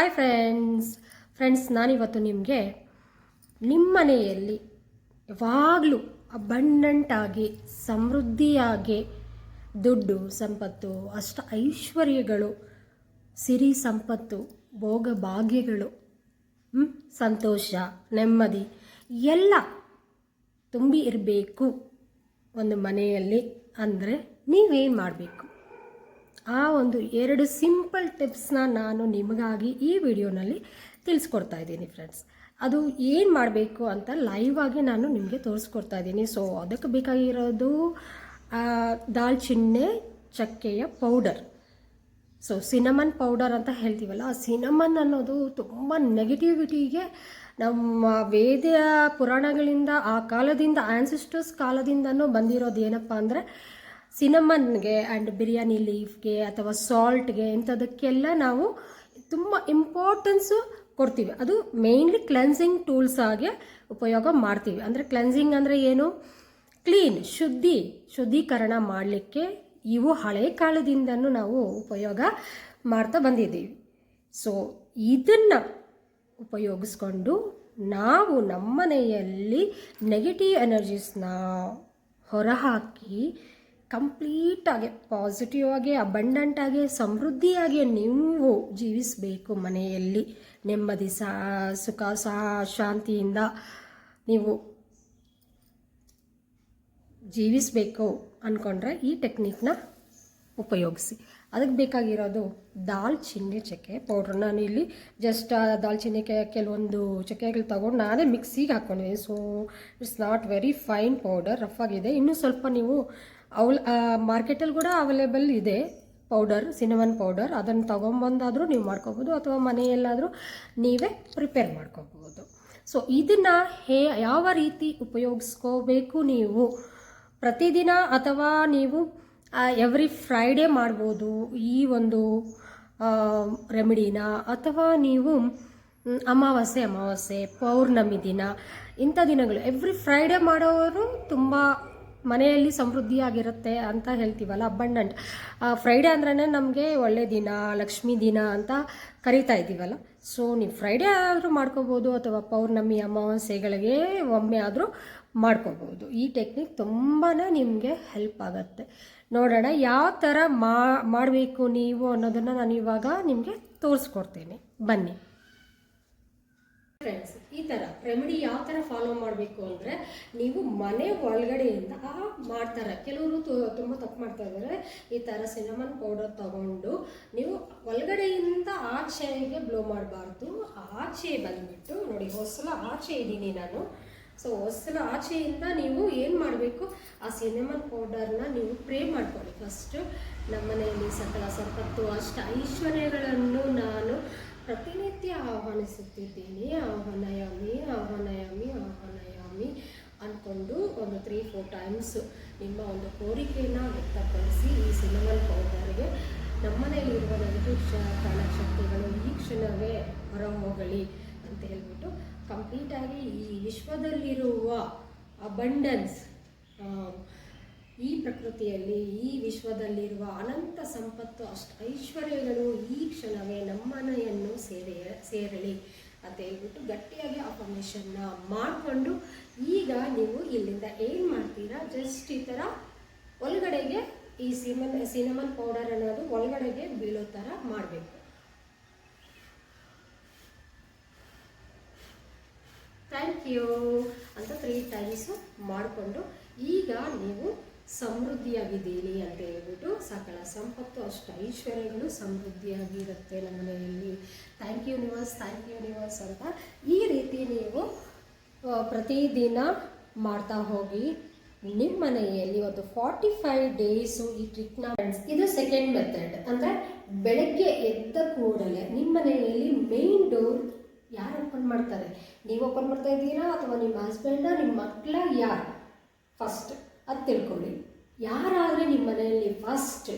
Hi friends friends ನಾನಿವತ್ತು ನಿಮಗೆ ನಿಮ್ಮ ಮನೆಯಲ್ಲಿ ಯಾವಾಗಲೂ ಅಬಂಡಂಟಾಗಿ ಸಮೃದ್ಧಿಯಾಗಿ ದುಡ್ಡು, ಸಂಪತ್ತು, ಅಷ್ಟ ಐಶ್ವರ್ಯಗಳು, ಸಿರಿ ಸಂಪತ್ತು, ಭೋಗ ಭಾಗ್ಯಗಳು ಸಂತೋಷ, ನೆಮ್ಮದಿ ಎಲ್ಲ ತುಂಬಿ ಇರಬೇಕು ಒಂದು ಮನೆಯಲ್ಲಿ ಅಂದರೆ ನೀವೇನು ಮಾಡಬೇಕು? ಆ ಒಂದು ಎರಡು ಸಿಂಪಲ್ ಟಿಪ್ಸ್ನ ನಾನು ನಿಮಗಾಗಿ ಈ ವಿಡಿಯೋನಲ್ಲಿ ತಿಳಿಸ್ಕೊಡ್ತಾ ಇದ್ದೀನಿ ಫ್ರೆಂಡ್ಸ್ ಅದು ಏನು ಮಾಡಬೇಕು ಅಂತ ಲೈವ್ ಆಗಿ ನಾನು ನಿಮಗೆ ತೋರಿಸ್ಕೊಡ್ತಾ ಇದ್ದೀನಿ. ಸೊ ಅದಕ್ಕೆ ಬೇಕಾಗಿರೋದು ದಾಲ್ಚಿನ್ನೆ, ಚಕ್ಕೆಯ ಪೌಡರ್ ಸೊ ಸಿನಮನ್ ಪೌಡರ್ ಅಂತ ಹೇಳ್ತೀವಲ್ಲ, ಆ ಸಿನಮನ್ ಅನ್ನೋದು ತುಂಬ ನೆಗೆಟಿವಿಟಿಗೆ ನಮ್ಮ ವೇದ ಪುರಾಣಗಳಿಂದ, ಆ ಕಾಲದಿಂದ ಆನ್ಸಿಸ್ಟರ್ಸ್ ಕಾಲದಿಂದನೂ ಬಂದಿರೋದು ಏನಪ್ಪ ಅಂದರೆ ಸಿನಮನ್ಗೆ ಆ್ಯಂಡ್ ಬಿರಿಯಾನಿ ಲೀಫ್ಗೆ ಅಥವಾ ಸಾಲ್ಟ್ಗೆ ಇಂಥದಕ್ಕೆಲ್ಲ ನಾವು ತುಂಬ ಇಂಪಾರ್ಟೆನ್ಸು ಕೊಡ್ತೀವಿ. ಅದು ಮೇಯ್ನ್ಲಿ ಕ್ಲೆನ್ಸಿಂಗ್ ಟೂಲ್ಸ್ ಆಗಿ ಉಪಯೋಗ ಮಾಡ್ತೀವಿ. ಅಂದರೆ ಕ್ಲೆನ್ಸಿಂಗ್ ಅಂದರೆ ಏನು? ಕ್ಲೀನ್ ಶುದ್ಧಿ, ಶುದ್ಧೀಕರಣ ಮಾಡಲಿಕ್ಕೆ ಇವು ಹಳೆ ಕಾಲದಿಂದನೂ ನಾವು ಉಪಯೋಗ ಮಾಡ್ತಾ ಬಂದಿದ್ದೀವಿ. ಸೊ ಇದನ್ನು ಉಪಯೋಗಿಸ್ಕೊಂಡು ನಾವು ನಮ್ಮನೆಯಲ್ಲಿ ನೆಗೆಟಿವ್ ಎನರ್ಜೀಸ್ನ ಹೊರಹಾಕಿ ಕಂಪ್ಲೀಟಾಗಿ ಪಾಸಿಟಿವ್ ಆಗಿ ಅಬಂಡೆಂಟಾಗಿ, ಸಮೃದ್ಧಿಯಾಗಿ ನೀವು ಜೀವಿಸಬೇಕು ಮನೆಯಲ್ಲಿ. ನೆಮ್ಮದಿ, ಸಾ, ಸುಖ, ಸಾ, ಶಾಂತಿಯಿಂದ ನೀವು ಜೀವಿಸಬೇಕು ಅಂದ್ಕೊಂಡ್ರೆ ಈ ಟೆಕ್ನಿಕ್ನ ಉಪಯೋಗಿಸಿ. ಅದಕ್ಕೆ ಬೇಕಾಗಿರೋದು ದಾಲ್ಚಿನ್ನಿ ಚಕ್ಕೆ ಪೌಡ್ರ್. ನಾನು ಇಲ್ಲಿ ಜಸ್ಟ್ ದಾಲ್ಚಿನ್ನಿ ಕೆಲವೊಂದು ಚಕ್ಕೆಗಳು ತಗೊಂಡು ನಾನೇ ಮಿಕ್ಸಿಗೆ ಹಾಕ್ಕೊಂಡಿದ್ದೀನಿ. So it's not very fine powder rough ಆಗಿದೆ. ಇನ್ನೂ ಸ್ವಲ್ಪ ನೀವು ಅವಲ್ ಮಾರ್ಕೆಟಲ್ಲಿ ಕೂಡ ಅವೈಲೇಬಲ್ ಇದೆ ಪೌಡರ್ ಸಿನಮನ್ ಪೌಡರ್ ಅದನ್ನು ತೊಗೊಂಬಂದಾದರೂ ನೀವು ಮಾಡ್ಕೋಬೋದು, ಅಥವಾ ಮನೆಯಲ್ಲಾದರೂ ನೀವೇ ಪ್ರಿಪೇರ್ ಮಾಡ್ಕೋಬೋದು. ಸೊ ಇದನ್ನು ಹೇ, ಯಾವ ರೀತಿ ಉಪಯೋಗಿಸ್ಕೋಬೇಕು ನೀವು? ಪ್ರತಿದಿನ ಅಥವಾ ನೀವು ಎವ್ರಿ ಫ್ರೈಡೇ ಮಾಡ್ಬೋದು ಈ ಒಂದು ರೆಮಿಡಿನ ಅಥವಾ ನೀವು ಅಮಾವಾಸ್ಯೆ ಅಮಾವಾಸ್ಯೆ, ಪೌರ್ಣಮಿ ದಿನ, ಇಂಥ ದಿನಗಳು. ಎವ್ರಿ ಫ್ರೈಡೇ ಮಾಡೋರು ತುಂಬ ಮನೆಯಲ್ಲಿ ಸಮೃದ್ಧಿಯಾಗಿರುತ್ತೆ ಅಂತ ಹೇಳ್ತೀವಲ್ಲ ಅಬಂಡಂಟ್. ಫ್ರೈಡೇ ಅಂದ್ರೇ ನಮಗೆ ಒಳ್ಳೆ ದಿನ, ಲಕ್ಷ್ಮೀ ದಿನ ಅಂತ ಕರಿತಾ ಇದ್ದೀವಲ್ಲ. ಸೊ ನೀವು ಫ್ರೈಡೇ ಆದರೂ ಮಾಡ್ಕೋಬೋದು ಅಥವಾ ಪೌರ್ಣಮಿ, ಅಮಾವಾಸ್ಯೆಗಳಿಗೆ ಒಮ್ಮೆ ಆದರೂ ಮಾಡ್ಕೋಬೋದು. ಈ ಟೆಕ್ನಿಕ್ ತುಂಬಾ ನಿಮಗೆ ಹೆಲ್ಪ್ ಆಗುತ್ತೆ. ನೋಡೋಣ ಯಾವ ಥರ ಮಾಡಬೇಕು ನೀವು ಅನ್ನೋದನ್ನು ನಾನು ಇವಾಗ ನಿಮಗೆ ತೋರಿಸ್ಕೊಡ್ತೇನೆ. ಬನ್ನಿ. ಫ್ರೆಂಡ್ಸ್ ಈ ಥರ ರೆಮಿಡಿ ಯಾವ ಥರ ಫಾಲೋ ಮಾಡಬೇಕು ಅಂದರೆ ನೀವು ಮನೆ ಒಳಗಡೆಯಿಂದ ಮಾಡ್ತಾರೆ. ಕೆಲವರು ತುಂಬ ತಪ್ಪು ಮಾಡ್ತಾ ಇದ್ದಾರೆ. ಈ ಥರ ಸಿನಮನ್ ಪೌಡರ್ ತಗೊಂಡು ನೀವು ಒಳಗಡೆಯಿಂದ ಆಚೆಗೆ ಬ್ಲೋ ಮಾಡಬಾರ್ದು. ಆಚೆ ಬಂದ್ಬಿಟ್ಟು ನೋಡಿ, ಹೊಸಲ ಆಚೆ ಇದ್ದೀನಿ ನಾನು. ಸೊ ಹೊಸಲ ಆಚೆಯಿಂದ ನೀವು ಏನು ಮಾಡಬೇಕು? ಆ ಸಿನಮನ್ ಪೌಡರ್ನ ನೀವು ಪ್ರೇ ಮಾಡ್ಕೊಳ್ಳಿ. ಫಸ್ಟು ನಮ್ಮನೆಯಲ್ಲಿ ಸಕಲ ಸಂಪತ್ತು, ಅಷ್ಟ ಐಶ್ವರ್ಯಗಳನ್ನು ನಾನು ಪ್ರತಿನಿತ್ಯ ಆಹ್ವಾನಿಸುತ್ತಿದ್ದೀನಿ, ಆಹ್ವಾನಯಾಮಿ ಆಹ್ವಾನಯಾಮಿ ಆಹ್ವಾನಯಾಮಿ ಅಂದ್ಕೊಂಡು ಒಂದು ತ್ರೀ ಫೋರ್ ಟೈಮ್ಸ್ ನಿಮ್ಮ ಒಂದು ಕೋರಿಕೆಯನ್ನು ವ್ಯಕ್ತಪಡಿಸಿ ಈ ಸಿನಮನ್ ಪೌಡರ್ಗೆ ನಮ್ಮನೆಯಲ್ಲಿರುವ ನೆಗೆಟಿವ್ ಪ್ರಾಣಶಕ್ತಿಗಳು ಈ ಕ್ಷಣವೇ ಹೊರ ಹೋಗಲಿ ಅಂತ ಹೇಳ್ಬಿಟ್ಟು ಕಂಪ್ಲೀಟಾಗಿ ಈ ವಿಶ್ವದಲ್ಲಿರುವ ಅಬಂಡನ್ಸ್ ಈ ಪ್ರಕೃತಿಯಲ್ಲಿ, ಈ ವಿಶ್ವದಲ್ಲಿರುವ ಅನಂತ ಸಂಪತ್ತು ಅಷ್ಟು ಐಶ್ವರ್ಯಗಳು ಈ ಕ್ಷಣವೇ ನಮ್ಮನೆಯನ್ನು ಸೇರೆಯ ಸೇರಲಿ. ಅಂತ ಹೇಳ್ಬಿಟ್ಟು ಗಟ್ಟಿಯಾಗಿ ಅಫರ್ಮೇಷನ್ನ ಮಾಡಿಕೊಂಡು ಈಗ ನೀವು ಇಲ್ಲಿಂದ ಏನು ಮಾಡ್ತೀರಾ? ಜಸ್ಟ್ ಈ ಥರ ಒಳಗಡೆಗೆ ಈ ಸಿಮನ್ ಸಿನಮನ್ ಪೌಡರ್ ಅನ್ನೋದು ಒಳಗಡೆಗೆ ಬೀಳೋ ಥರ ಮಾಡಬೇಕು. ಥ್ಯಾಂಕ್ ಯು ಅಂತ ತ್ರೀ ಟೈಮ್ಸು ಮಾಡಿಕೊಂಡು ಈಗ ನೀವು ಸಮೃದ್ಧಿಯಾಗಿದ್ದೀರಿ ಅಂತ ಹೇಳ್ಬಿಟ್ಟು ಸಕಲ ಸಂಪತ್ತು ಅಷ್ಟು. ಐಶ್ವರ್ಯಗಳು ಸಮೃದ್ಧಿಯಾಗಿರುತ್ತೆ ನಮ್ಮ ಮನೆಯಲ್ಲಿ. Thank you Nivas thank you universe ಅಂತ ಈ ರೀತಿ ನೀವು ಪ್ರತಿದಿನ ಮಾಡ್ತಾ ಹೋಗಿ ನಿಮ್ಮ ಮನೆಯಲ್ಲಿ ಒಂದು ಫಾರ್ಟಿ ಫೈವ್ ಡೇಸು ಈ ಟ್ರಿಕ್ನ ಇದು ಸೆಕೆಂಡ್ ಮೆಥಡ್ ಅಂದರೆ ಬೆಳಗ್ಗೆ ಎದ್ದ ಕೂಡಲೇ ನಿಮ್ಮ ಮನೆಯಲ್ಲಿ ಮೇನ್ ಡೋರ್ ಯಾರು ಓಪನ್ ಮಾಡ್ತಾರೆ? ನೀವು ಓಪನ್ ಮಾಡ್ತಾ ಇದ್ದೀರಾ ಅಥವಾ ನಿಮ್ಮ ಹಸ್ಬೆಂಡ ನಿಮ್ಮ ಮಕ್ಕಳ ಯಾರು? ಫಸ್ಟ್ ಅದು ತಿಳ್ಕೊಳ್ಳಿ. ಯಾರಾದರೆ ನಿಮ್ಮ ಮನೆಯಲ್ಲಿ ಫಸ್ಟ್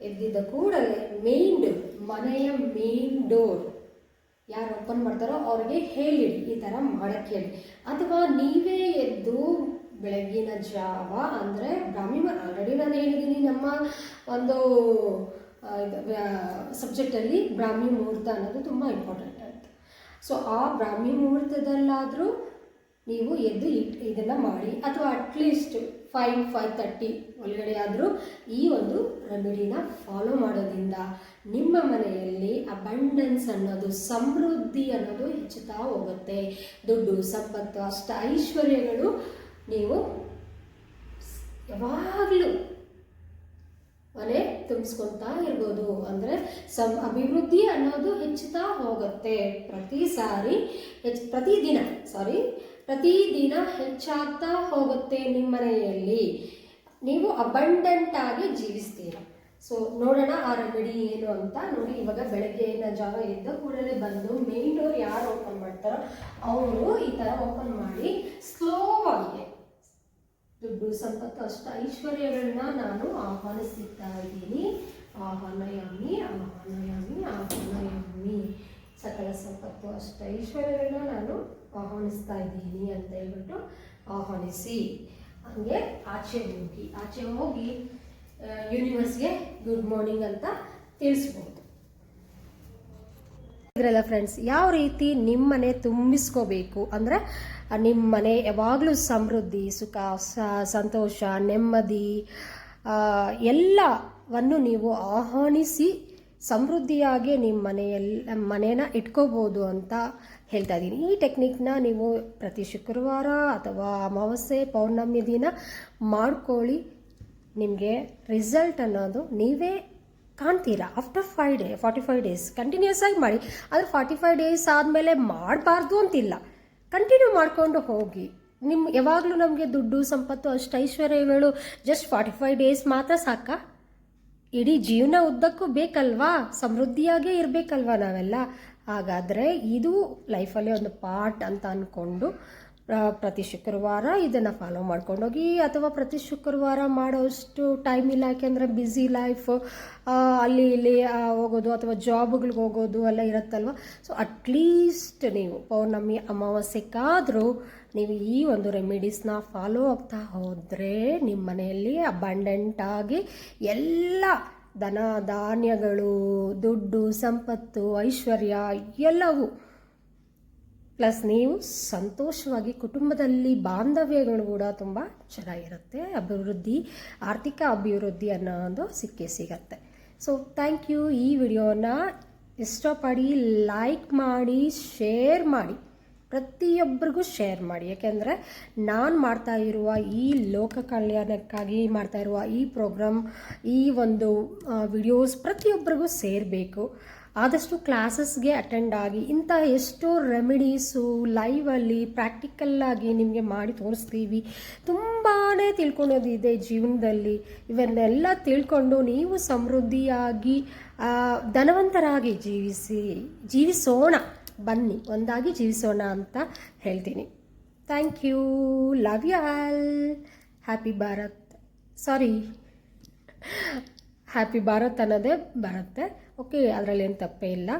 ಎದ್ದಿದ್ದ ಕೂಡಲೇ ಮೇನ್ ಡೋರ್ ಮನೆಯ ಮೇನ್ ಡೋರ್ ಯಾರು ಓಪನ್ ಮಾಡ್ತಾರೋ ಅವ್ರಿಗೆ ಹೇಳಿಡಿ, ಈ ಥರ ಮಾಡಕ್ಕೆ ಹೇಳಿ. ಅಥವಾ ನೀವೇ ಎದ್ದು ಬೆಳಗಿನ ಜಾವ ಅಂದರೆ ಬ್ರಾಹ್ಮಿ ಆಲ್ರೆಡಿ ನಾನು ಹೇಳಿದ್ದೀನಿ ನಮ್ಮ ಒಂದು ಸಬ್ಜೆಕ್ಟಲ್ಲಿ ಬ್ರಾಹ್ಮಿ ಮುಹೂರ್ತ ಅನ್ನೋದು ತುಂಬ ಇಂಪಾರ್ಟೆಂಟ್ ಅಂತ. ಸೊ ಆ ಬ್ರಾಹ್ಮಿ ಮುಹೂರ್ತದಲ್ಲಾದರೂ ನೀವು ಎದ್ದು ಇಟ್ ಇದನ್ನು ಮಾಡಿ, ಅಥವಾ ಅಟ್ಲೀಸ್ಟ್ ಫೈವ್ ಫೈವ್ ತರ್ಟಿ ಒಳಗಡೆ ಆದರೂ ಈ ಒಂದು ರೆಮಿಡಿನ ಫಾಲೋ ಮಾಡೋದ್ರಿಂದ ನಿಮ್ಮ ಮನೆಯಲ್ಲಿ ಅಬಂಡೆನ್ಸ್ ಅನ್ನೋದು, ಸಮೃದ್ಧಿ ಅನ್ನೋದು ಹೆಚ್ಚುತ್ತಾ ಹೋಗುತ್ತೆ. ದುಡ್ಡು, ಸಂಪತ್ತು, ಅಷ್ಟ ಐಶ್ವರ್ಯಗಳು ನೀವು ಯಾವಾಗಲೂ ಮನೆ ತುಂಬಿಸ್ಕೊತಾ ಇರ್ಬೋದು. ಅಂದರೆ ಸಂ, ಅಭಿವೃದ್ಧಿ ಅನ್ನೋದು ಹೆಚ್ಚುತ್ತಾ ಹೋಗುತ್ತೆ. ಪ್ರತಿ ಸಾರಿ ಹೆಚ್ಚು ಪ್ರತಿದಿನ ಸಾರಿ ಪ್ರತಿದಿನ ಹೆಚ್ಚಾಗ್ತಾ ಹೋಗುತ್ತೆ ನಿಮ್ಮ ಮನೆಯಲ್ಲಿ. ನೀವು ಅಬಂಡೆಂಟ್ ಆಗಿ ಜೀವಿಸ್ತೀರ. ಸೊ ನೋಡೋಣ ಆ ರೆಮಿಡಿ ಏನು ಅಂತ. ನೋಡಿ, ಇವಾಗ ಬೆಳಗ್ಗೆನ ಜಾವ ಎದ್ದ ಕೂಡಲೇ ಬಂದು ಮೇನ್ ಡೋರ್ ಯಾರು ಓಪನ್ ಮಾಡ್ತಾರೋ ಅವರು ಈ ಥರ ಓಪನ್ ಮಾಡಿ ಸ್ಲೋ ಆಗಿ ದುಡ್ಡು ಸಂಪತ್ತು ಅಷ್ಟ ಐಶ್ವರ್ಯಗಳನ್ನ ನಾನು ಆಹ್ವಾನಿಸ್ತಾ ಇದ್ದೀನಿ. ಆಹ್ವಾನಯಾಮಿ ಆಹ್ವಾನಯಾಮಿ ಆಹ್ವಾನಯಾಮಿ. ಸಕಲ ಸಂಪತ್ತು ಅಷ್ಟ ಐಶ್ವರ್ಯಗಳನ್ನ ನಾನು ಆಹ್ವಾನಿಸ್ತಾ ಇದ್ದೀನಿ ಅಂತ ಹೇಳ್ಬಿಟ್ಟು ಆಹ್ವಾನಿಸಿ. ಹಂಗೆ ಆಚೆ ಹೋಗಿ ಆಚೆ ಹೋಗಿ ಯೂನಿವರ್ಸ್ಗೆ ಗುಡ್ ಮಾರ್ನಿಂಗ್ ಅಂತ ತಿಳಿಸ್ಬೋದು. ಇದ್ರಲ್ಲ ಫ್ರೆಂಡ್ಸ್ ಯಾವ ರೀತಿ ನಿಮ್ಮನೆ ತುಂಬಿಸ್ಕೋಬೇಕು ಅಂದರೆ ನಿಮ್ಮ ಮನೆ ಯಾವಾಗಲೂ ಸಮೃದ್ಧಿ, ಸುಖ ಸಂತೋಷ, ನೆಮ್ಮದಿ ಎಲ್ಲವನ್ನು ನೀವು ಆಹ್ವಾನಿಸಿ ಸಮೃದ್ಧಿಯಾಗಿ ನಿಮ್ಮ ಮನೆಯಲ್ಲಿ ಮನೇನ ಇಟ್ಕೋಬೋದು ಅಂತ ಹೇಳ್ತಾ ಇದ್ದೀನಿ ಈ ಟೆಕ್ನಿಕ್ನ ನೀವು ಪ್ರತಿ ಶುಕ್ರವಾರ ಅಥವಾ ಅಮಾವಾಸ್ಯೆ ಪೌರ್ಣಮಿ ದಿನ ಮಾಡ್ಕೊಳ್ಳಿ. ನಿಮಗೆ ರಿಸಲ್ಟ್ ಅನ್ನೋದು ನೀವೇ ಕಾಣ್ತೀರಾ? After five day forty five days continuous ಆಗಿ ಮಾಡಿ. ಆದರೆ ಫಾರ್ಟಿ ಫೈವ್ ಡೇಸ್ ಆದಮೇಲೆ ಮಾಡಬಾರ್ದು ಅಂತಿಲ್ಲ. ಕಂಟಿನ್ಯೂ ಮಾಡಿಕೊಂಡು ಹೋಗಿ. ನಿಮ್ಮ ಯಾವಾಗಲೂ ನಮಗೆ ದುಡ್ಡು, ಸಂಪತ್ತು, ಅಷ್ಟು ಐಶ್ವರ್ಯಗಳು ಜಸ್ಟ್ ಫಾರ್ಟಿ ಫೈವ್ ಡೇಸ್ ಮಾತ್ರ ಸಾಕಾ? ಇಡೀ ಜೀವನ ಉದ್ದಕ್ಕೂ ಬೇಕಲ್ವಾ? ಸಮೃದ್ಧಿಯಾಗೇ ಇರಬೇಕಲ್ವಾ ನಾವೆಲ್ಲ? ಹಾಗಾದರೆ ಇದು ಲೈಫಲ್ಲೇ ಒಂದು ಪಾರ್ಟ್ ಅಂತ ಅಂದ್ಕೊಂಡು ಪ್ರತಿ ಶುಕ್ರವಾರ ಇದನ್ನು ಫಾಲೋ ಮಾಡ್ಕೊಂಡೋಗಿ ಅಥವಾ ಪ್ರತಿ ಶುಕ್ರವಾರ ಮಾಡೋಷ್ಟು ಟೈಮ್ ಇಲ್ಲ, ಯಾಕೆಂದರೆ ಬ್ಯುಸಿ ಲೈಫ್ ಅಲ್ಲಿ ಇಲ್ಲಿ ಹೋಗೋದು ಅಥವಾ ಜಾಬ್ಗಳಿಗೆ ಹೋಗೋದು ಎಲ್ಲ ಇರುತ್ತಲ್ವ? ಸೊ ಅಟ್ಲೀಸ್ಟ್ ನೀವು ಪೌರ್ಣಮಿ ಅಮಾವಾಸ್ಯಕ್ಕಾದರೂ ನೀವು ಈ ಒಂದು ರೆಮಿಡೀಸ್ನ ಫಾಲೋ ಆಗ್ತಾ ಹೋದರೆ ನಿಮ್ಮ ಮನೆಯಲ್ಲಿ ಅಬಂಡೆಂಟ್ ಆಗಿ ಎಲ್ಲ ದನ ಧಾನ್ಯಗಳು, ದುಡ್ಡು, ಸಂಪತ್ತು, ಐಶ್ವರ್ಯ ಎಲ್ಲವೂ ಪ್ಲಸ್ ನೀವು ಸಂತೋಷವಾಗಿ ಕುಟುಂಬದಲ್ಲಿ ಬಾಂಧವ್ಯಗಳು ಕೂಡ ತುಂಬ ಚೆನ್ನಾಗಿರುತ್ತೆ. ಅಭಿವೃದ್ಧಿ, ಆರ್ಥಿಕ ಅಭಿವೃದ್ಧಿ ಅನ್ನೋದು ಸಿಕ್ಕೇ ಸಿಗತ್ತೆ. ಸೊ ಥ್ಯಾಂಕ್ ಯು ಈ ವಿಡಿಯೋನ ಇಷ್ಟಪಡಿ ಲೈಕ್ ಮಾಡಿ ಶೇರ್ ಮಾಡಿ. ಪ್ರತಿಯೊಬ್ಬರಿಗೂ ಶೇರ್ ಮಾಡಿ. ಯಾಕೆಂದರೆ ನಾನು ಮಾಡ್ತಾ ಇರುವ ಈ ಲೋಕ ಕಲ್ಯಾಣಕ್ಕಾಗಿ ಮಾಡ್ತಾ ಇರುವ ಈ ಪ್ರೋಗ್ರಾಮ್ ಈ ಒಂದು ವಿಡಿಯೋಸ್ ಪ್ರತಿಯೊಬ್ಬರಿಗೂ ಸೇರಬೇಕು. ಆದಷ್ಟು ಕ್ಲಾಸಸ್ಗೆ ಅಟೆಂಡ್ ಆಗಿ ಇಂಥ ಎಷ್ಟೋ ರೆಮಿಡೀಸು ಲೈವಲ್ಲಿ ಪ್ರಾಕ್ಟಿಕಲ್ಲಾಗಿ ನಿಮಗೆ ಮಾಡಿ ತೋರಿಸ್ತೀವಿ. ತುಂಬಾ ತಿಳ್ಕೊಳೋದಿದೆ ಜೀವನದಲ್ಲಿ. ಇವನ್ನೆಲ್ಲ ತಿಳ್ಕೊಂಡು ನೀವು ಸಮೃದ್ಧಿಯಾಗಿ ಧನವಂತರಾಗಿ ಜೀವಿಸಿ, ಜೀವಿಸೋಣ. ಬನ್ನಿ, ಒಂದಾಗಿ ಜೀವಿಸೋಣ ಅಂತ ಹೇಳ್ತೀನಿ. Thank you love you all happy Bharat sorry happy Bharat ಅನ್ನೋದೇ ಬರುತ್ತೆ. ಓಕೆ ಅದರಲ್ಲಿ ಏನು ತಪ್ಪೇ ಇಲ್ಲ.